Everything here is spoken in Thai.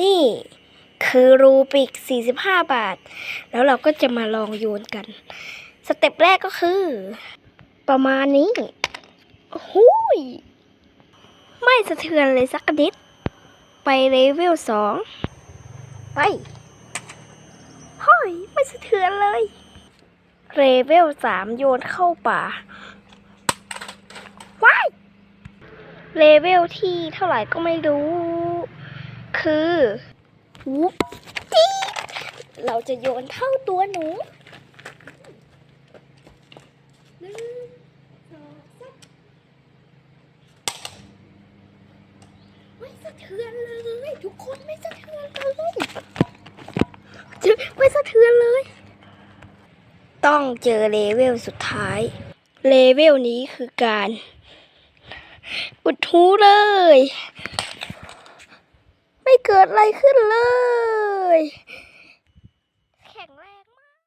นี่คือรูปิก 45 บาท แล้วเราก็จะมาลองโยนกัน สเต็ปแรกก็คือ ประมาณนี้หูยไม่สะเทือนเลยสักนิด ไปเลเวลสองไปเฮ้ยไม่สะเทือนเลยเลเวลสามโยนเข้าป่าว้ายเลเวลที่เท่าไหร่ก็ไม่รู้ คือวุ๊บจี๊เราจะโยนเข้าตัวหนูไม่สะเทือนเลยทุกคนไม่สะเทือนเลยจะไม่สะเทือนเลย ต้องเจอเลเวลสุดท้าย เลเวลนี้คือการอุดหูเลย กิดอะไรขึ้นเลย